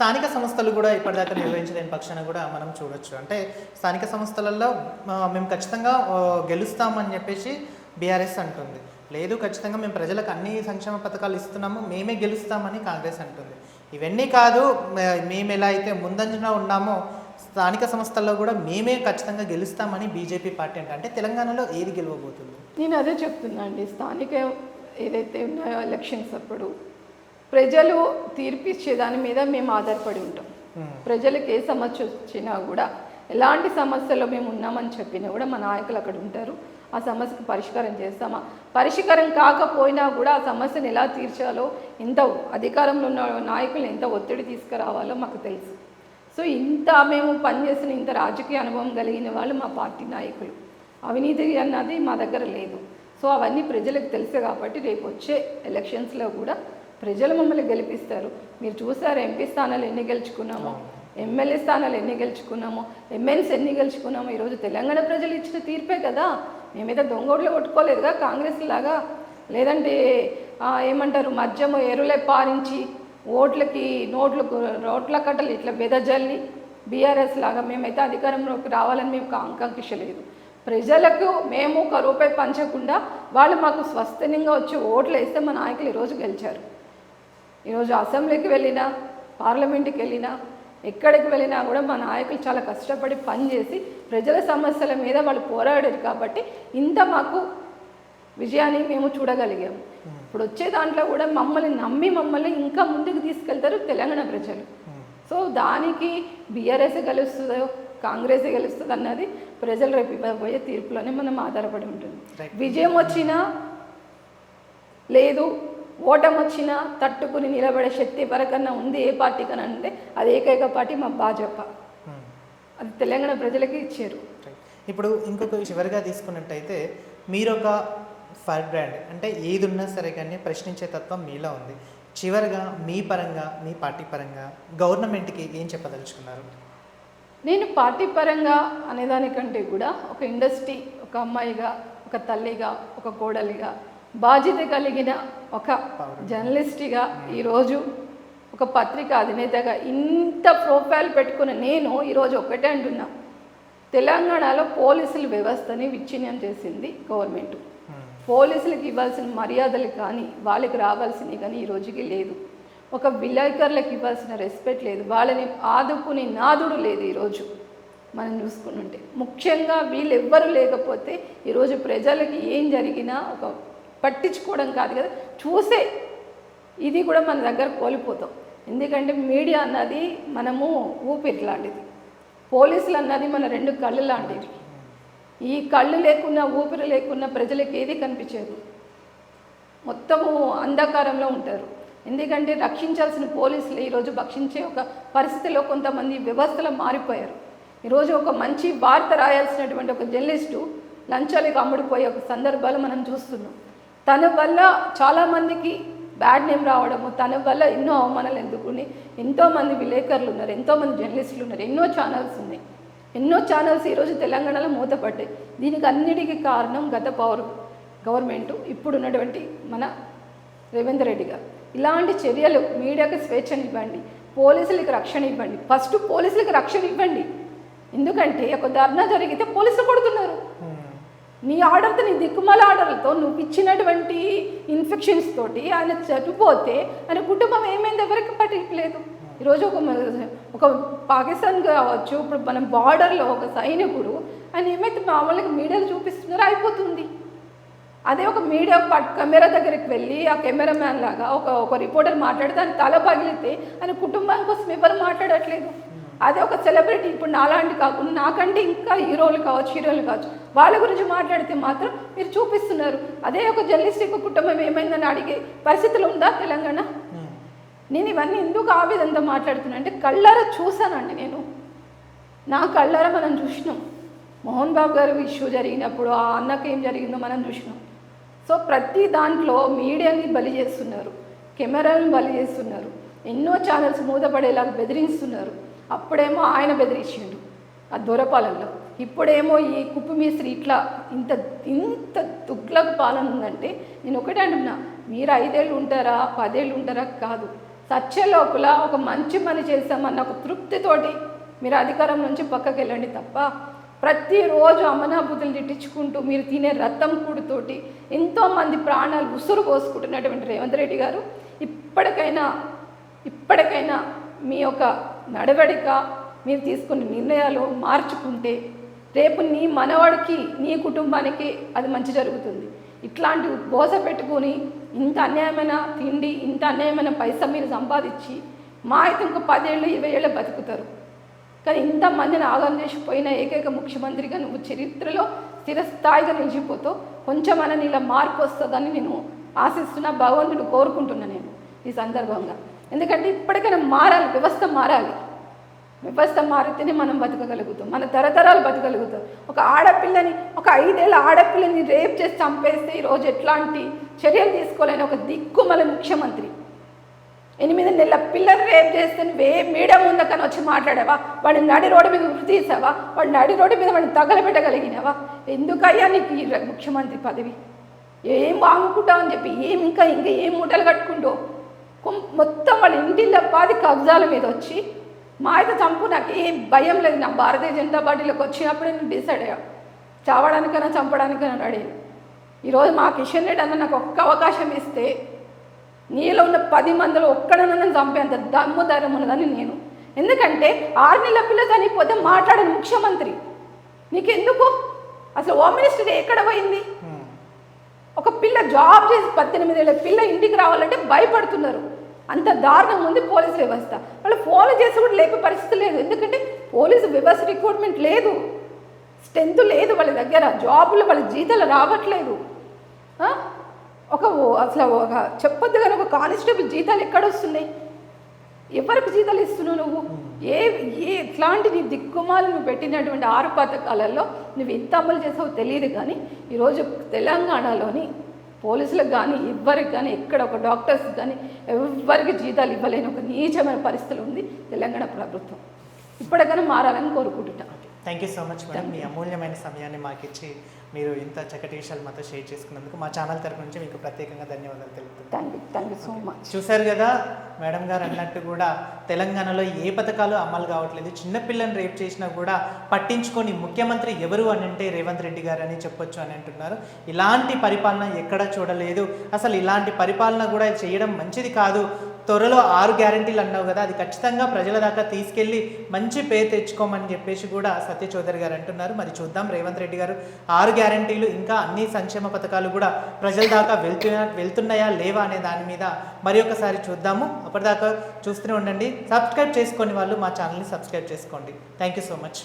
స్థానిక సంస్థలు కూడా ఇప్పటిదాకా నిర్వహించలేని పక్షాన కూడా మనం చూడొచ్చు. అంటే స్థానిక సంస్థలలో మేము ఖచ్చితంగా గెలుస్తామని చెప్పేసి బీఆర్ఎస్ అంటుంది. లేదు ఖచ్చితంగా మేము ప్రజలకు అన్ని సంక్షేమ పథకాలు ఇస్తున్నాము మేమే గెలుస్తామని కాంగ్రెస్ అంటుంది. ఇవన్నీ కాదు మేము ఎలా అయితే ముందంజలో ఉన్నామో స్థానిక సంస్థల్లో కూడా మేమే ఖచ్చితంగా గెలుస్తామని బీజేపీ పార్టీ అంటే అంటే తెలంగాణలో ఏది గెలవబోతుంది? నేను అదే చెప్తున్నా అండి. స్థానిక ఏదైతే ఉన్నాయో ఎలక్షన్స్ అప్పుడు ప్రజలు తీర్పిచ్చే దాని మీద మేము ఆధారపడి ఉంటాం. ప్రజలకు ఏ సమస్య వచ్చినా కూడా ఎలాంటి సమస్యలో మేము ఉన్నామని చెప్పినా కూడా మా నాయకులు అక్కడ ఉంటారు. ఆ సమస్యకు పరిష్కారం చేస్తామా? పరిష్కారం కాకపోయినా కూడా ఆ సమస్యను ఎలా తీర్చాలో ఎంత అధికారంలో ఉన్న నాయకులు ఎంత ఒత్తిడి తీసుకురావాలో మాకు తెలుసు. సో ఇంత మేము పనిచేసిన ఇంత రాజకీయ అనుభవం కలిగిన వాళ్ళు మా పార్టీ నాయకులు. అవినీతి అన్నది మా దగ్గర లేదు. సో అవన్నీ ప్రజలకు తెలుసు కాబట్టి రేపు వచ్చే ఎలక్షన్స్లో కూడా ప్రజలు మమ్మల్ని గెలిపిస్తారు. మీరు చూసారు ఎంపీ స్థానాలు ఎన్ని గెలుచుకున్నామో ఎమ్మెల్యే స్థానాలు ఎన్ని గెలుచుకున్నామో ఎమ్మెల్సీ ఎన్ని గెలుచుకున్నామో ఈరోజు తెలంగాణ ప్రజలు ఇచ్చిన తీర్పే కదా. మేమైతే దొంగోట్లు కొట్టుకోలేదుగా కాంగ్రెస్ లాగా. లేదంటే ఏమంటారు మద్యము ఎరులే పారించి ఓట్లకి నోట్లు రోట్ల కట్టలు ఇట్లా వెదజల్లి బీఆర్ఎస్ లాగా మేమైతే అధికారంలోకి రావాలని మేము ఆకాంక్ష లేదు ప్రజలకు మేము ఒక రూపాయి పంచకుండా వాళ్ళు మాకు స్వస్థనంగా వచ్చి ఓట్లు వేస్తే మా నాయకులు ఈరోజు గెలిచారు. ఈరోజు అసెంబ్లీకి వెళ్ళినా పార్లమెంట్కి వెళ్ళినా ఎక్కడికి వెళ్ళినా కూడా మా నాయకులు చాలా కష్టపడి పనిచేసి ప్రజల సమస్యల మీద వాళ్ళు పోరాడారు కాబట్టి ఇంత మాకు విజయాన్ని మేము చూడగలిగాము ఇప్పుడు వచ్చే దాంట్లో కూడా మమ్మల్ని నమ్మి మమ్మల్ని ఇంకా ముందుకు తీసుకెళ్తారు తెలంగాణ ప్రజలు. సో దానికి బీఆర్ఎస్ గెలుస్తుందో కాంగ్రెస్ గెలుస్తుంది అన్నది ప్రజలు రేపు ఇవ్వబోయే తీర్పులోనే మనం ఆధారపడి ఉంటుంది. విజయం వచ్చినా లేదు ఓటం వచ్చినా తట్టుకుని నిలబడే శక్తి వరకన్నా ఉంది ఏ పార్టీకన్నా అంటే అది ఏకైక పార్టీ మా భాజపా. అది తెలంగాణ ప్రజలకి ఇచ్చారు. ఇప్పుడు ఇంకొక చివరిగా తీసుకున్నట్టయితే మీరు ఒక ఫైర్ బ్రాండ్ అంటే ఏది ఉన్నా సరే కానీ ప్రశ్నించే తత్వం మీలో ఉంది చివరిగా మీ పరంగా మీ పార్టీ పరంగా గవర్నమెంట్కి ఏం చెప్పదలుచుకున్నారు నేను పార్టీ పరంగా అనేదానికంటే కూడా ఒక ఇండస్ట్రీ ఒక అమ్మాయిగా ఒక తల్లిగా ఒక కోడలిగా బాధ్యత కలిగిన ఒక జర్నలిస్ట్గా ఈరోజు ఒక పత్రిక అధినేతగా ఇంత ప్రొఫైల్ పెట్టుకున్న నేను ఈరోజు ఒకటే అంటున్నా. తెలంగాణలో పోలీసుల వ్యవస్థని విచ్ఛిన్నం చేసింది గవర్నమెంట్. Hmm. పోలీసులకు ఇవ్వాల్సిన మర్యాదలు కానీ వాళ్ళకి రావాల్సినవి కానీ ఈ రోజుకి లేదు. ఒక విలేకరులకు ఇవ్వాల్సిన రెస్పెక్ట్ లేదు. వాళ్ళని ఆదుకునే నాదుడు లేదు ఈరోజు మనం చూసుకుంటుంటే ముఖ్యంగా వీళ్ళు ఎవ్వరు లేకపోతే ఈరోజు ప్రజలకి ఏం జరిగినా ఒక పట్టించుకోవడం కాదు కదా. చూసే. ఇది కూడా మన దగ్గర కోల్పోతాం. ఎందుకంటే మీడియా అన్నది మనము ఊపిరి లాంటిది. పోలీసులు అన్నది మన రెండు కళ్ళు లాంటివి. ఈ కళ్ళు లేకున్నా ఊపిరి లేకున్నా ప్రజలకు ఏది కనిపించదు. మొత్తము అంధకారంలో ఉంటారు. ఎందుకంటే రక్షించాల్సిన పోలీసులు ఈరోజు భక్షించే ఒక పరిస్థితిలో కొంతమంది వ్యవస్థలో మారిపోయారు. ఈరోజు ఒక మంచి వార్త రాయాల్సినటువంటి ఒక జర్నలిస్టు లంచాలకు అమ్ముడుపోయే ఒక సందర్భాలు మనం చూస్తున్నాం. తన వల్ల చాలామందికి బ్యాడ్ నేమ్ రావడము తన వల్ల ఎన్నో అవమానాలు ఎందుకుని ఎంతోమంది విలేకరులు ఉన్నారు ఎంతోమంది జర్నలిస్టులు ఉన్నారు ఎన్నో ఛానల్స్ ఉన్నాయి. ఎన్నో ఛానల్స్ ఈరోజు తెలంగాణలో మూతపడ్డాయి. దీనికి అన్నిటికీ కారణం గత పౌరు గవర్నమెంట్ ఇప్పుడున్నటువంటి మన రేవంత్ రెడ్డి గారు. ఇలాంటి చర్యలు మీడియాకి స్వేచ్ఛను ఇవ్వండి పోలీసులకు రక్షణ ఇవ్వండి. ఫస్ట్ పోలీసులకు రక్షణ ఇవ్వండి. ఎందుకంటే ఒక ధర్నా జరిగితే పోలీసులు కొడుతున్నారు. నీ ఆర్డర్తో నీ దిక్కుమాల ఆర్డర్లతో నువ్వు ఇచ్చినటువంటి ఇన్ఫెక్షన్స్ తోటి ఆయన చనిపోతే ఆయన కుటుంబం ఏమైంది? ఎవరికి పట్టలేదు ఈరోజు ఒక మన- ఒక పాకిస్తాన్ కావచ్చు ఇప్పుడు మనం బార్డర్లో ఒక సైనికుడు ఆయన ఏమైతే మామూలుగా మీడియాలో చూపిస్తున్నారో అయిపోతుంది. అదే ఒక మీడియా పట్ కెమెరా దగ్గరికి వెళ్ళి ఆ కెమెరా మ్యాన్ లాగా ఒక ఒక రిపోర్టర్ మాట్లాడితే ఆయన తల పగిలితే ఆయన కుటుంబానికి కోసం ఎవరు మాట్లాడట్లేదు. అదే ఒక సెలబ్రిటీ ఇప్పుడు నాలాంటి కాకుండా నాకంటే ఇంకా హీరోలు కావచ్చు హీరోలు కావచ్చు వాళ్ళ గురించి మాట్లాడితే మాత్రం మీరు చూపిస్తున్నారు. అదే ఒక జర్నలిస్ట్ ఒక కుటుంబం ఏమైందని అడిగే పరిస్థితులు ఉందా తెలంగాణ. నేను ఇవన్నీ ఎందుకు ఆవేదంతో మాట్లాడుతున్నా అంటే కళ్ళారా చూశానండి నేను. నా కళ్ళారా మనం చూసినాం. మోహన్ బాబు గారు ఇష్యూ జరిగినప్పుడు ఆ అన్నకి ఏం జరిగిందో మనం చూసినాం. సో ప్రతి దాంట్లో మీడియాని బలి చేస్తున్నారు కెమెరాలను బలి చేస్తున్నారు ఎన్నో ఛానల్స్ మూతపడేలాగా బెదిరిస్తున్నారు. అప్పుడేమో ఆయన బెదిరించిండు ఆ దూరపాలనలో ఇప్పుడేమో ఈ కుప్పు మీస్త్రి ఇట్లా ఇంత ఇంత తుగ్లకు పాలన ఉందంటే నేను ఒకటే అంటున్నా మీరు ఐదేళ్ళు ఉంటారా పదేళ్ళు ఉంటారా కాదు. చచ్చే లోపల ఒక మంచి పని చేశామన్న ఒక తృప్తితోటి మీరు అధికారం నుంచి పక్కకి వెళ్ళండి తప్ప ప్రతిరోజు అమనాబుద్ధులు తిట్టించుకుంటూ మీరు తినే రత్తం కూడుతోటి ఎంతోమంది ప్రాణాలు ఉసురు పోసుకుంటున్నటువంటి రేవంత్ రెడ్డి గారు ఇప్పటికైనా ఇప్పటికైనా మీ యొక్క నడవడిక మీరు తీసుకున్న నిర్ణయాలు మార్చుకుంటే రేపు నీ మనవాడికి నీ కుటుంబానికి అది మంచి జరుగుతుంది. ఇట్లాంటి బోస పెట్టుకొని ఇంత అన్యాయమైన తిండి ఇంత అన్యాయమైన పైసా మీరు సంపాదించి మా అయితే ఇంకో పదేళ్ళు ఇరవై ఏళ్ళు బతుకుతారు. కానీ ఇంతమందిని ఆగం చేసిపోయిన ఏకైక ముఖ్యమంత్రిగా నువ్వు చరిత్రలో స్థిరస్థాయిగా నిలిచిపోతావు. కొంచెమైనా నీళ్ళ మార్పు వస్తుందని నేను ఆశిస్తున్నా భగవంతుడు కోరుకుంటున్నా నేను ఈ సందర్భంగా. ఎందుకంటే ఇప్పటికైనా మారాలి వ్యవస్థ మారాలి. వ్యవస్థ మారితేనే మనం బతకగలుగుతాం. మన తరతరాలు బతకగలుగుతాం. ఒక ఆడపిల్లని ఒక ఐదేళ్ళ ఆడపిల్లని రేప్ చేసి చంపేస్తే ఈరోజు ఎట్లాంటి చర్యలు తీసుకోలేని ఒక దిక్కుమల ముఖ్యమంత్రి. ఎనిమిది నెలల పిల్లలు రేప్ చేస్తే నువ్వే మీడియం ఉందకని వచ్చి మాట్లాడావా? వాడిని నడి రోడ్డు మీద వృత్తి తీసావా? వాడు నడి రోడ్డు మీద వాడిని తగలబెట్టగలిగినావా? ఎందుకయ్యా నీకు ఈ ముఖ్యమంత్రి పదవి? ఏం వాముకుంటావు అని చెప్పి ఏం ఇంకా ఇంకా ఏం మూటలు కట్టుకుంటావు? మొత్తం వాళ్ళ ఇంటిలో పాది కబ్జాల మీద వచ్చి మా అయితే చంపు నాకు ఏం భయం లేదు. నా భారతీయ జనతా పార్టీలోకి వచ్చినప్పుడే నేను డిసైడ్ అయ్యా. చావడానికైనా చంపడానికైనా రెడీ ఈరోజు మా కిషన్ రెడ్డి అన్న నాకు ఒక్క అవకాశం ఇస్తే నీలో ఉన్న పది మందిలో ఒక్కడనన్నా చంపేంత దమ్ము ధైర్యం ఉన్నదని నేను. ఎందుకంటే ఆరు నెలల పిల్ల చనిపోతే మాట్లాడని ముఖ్యమంత్రి. నీకెందుకు? అసలు హోమ్ మినిస్టర్ ఎక్కడ పోయింది? Hmm. ఒక పిల్ల జాబ్ చేసి పద్దెనిమిది ఏళ్ళ పిల్ల ఇంటికి రావాలంటే భయపడుతున్నారు. అంత దారుణం ఉంది పోలీసు వ్యవస్థ. వాళ్ళు ఫోన్ చేసి కూడా లేపే పరిస్థితి లేదు. ఎందుకంటే పోలీసు వ్యవస్థ రిక్రూట్మెంట్ లేదు. స్ట్రెంత్ లేదు వాళ్ళ దగ్గర. జాబులు వాళ్ళ జీతాలు రావట్లేదు. ఒక ఓ- అసలు ఒక చెప్పొద్దు కానీ ఒక కానిస్టేబుల్ జీతాలు ఎక్కడ వస్తున్నాయి? ఎవరికి జీతాలు ఇస్తున్నావు నువ్వు? ఏ ఏ ఎట్లాంటి నీ దిక్కుమాలు నువ్వు పెట్టినటువంటి ఆరు పథకాలలో నువ్వు ఎంత అమలు చేసావో తెలియదు కానీ ఈరోజు తెలంగాణలోని పోలీసులకు కానీ ఎవ్వరికి కానీ ఎక్కడ ఒక డాక్టర్స్ కానీ ఎవ్వరికి జీతాలు ఇవ్వలేని ఒక నీచమైన పరిస్థితులు ఉంది తెలంగాణ ప్రభుత్వం. ఇప్పటికైనా మారాలని కోరుకుంటున్నాను thank you so much madam మీ అమూల్యమైన సమయాన్ని మాకు ఇచ్చి మీరు ఇంత చక్కటి విషయాలు మాతో షేర్ చేసుకున్నందుకు మా ఛానల్ తరపు నుంచి మీకు ప్రత్యేకంగా ధన్యవాదాలు తెలుపుతున్నాను. యూ సో మచ్ చూశారు కదా మేడం గారు అన్నట్టు కూడా తెలంగాణలో ఏ పథకాలు అమలు కావట్లేదు. చిన్నపిల్లని రేప్ చేసినా కూడా పట్టించుకొని ముఖ్యమంత్రి ఎవరు అని అంటే రేవంత్ రెడ్డి గారు అని చెప్పొచ్చు అని అంటున్నారు. ఇలాంటి పరిపాలన ఎక్కడ చూడలేదు. అసలు ఇలాంటి పరిపాలన కూడా చేయడం మంచిది కాదు. త్వరలో ఆరు గ్యారంటీలు అన్నావు కదా అది ఖచ్చితంగా ప్రజల దాకా తీసుకెళ్ళి మంచి పేరు తెచ్చుకోమని చెప్పేసి కూడా సత్య చౌదరి గారు అంటున్నారు. మరి చూద్దాం రేవంత్ రెడ్డి గారు ఆరు గ్యారంటీలు ఇంకా అన్ని సంక్షేమ పథకాలు కూడా ప్రజల దాకా వెళ్తున్నా వెళ్తున్నాయా లేవా అనే దాని మీద మరి ఒకసారి చూద్దాము. అప్పటిదాకా చూస్తూనే ఉండండి. సబ్స్క్రైబ్ చేసుకొని వాళ్ళు మా ఛానల్ని సబ్స్క్రైబ్ చేసుకోండి. Thank you so much.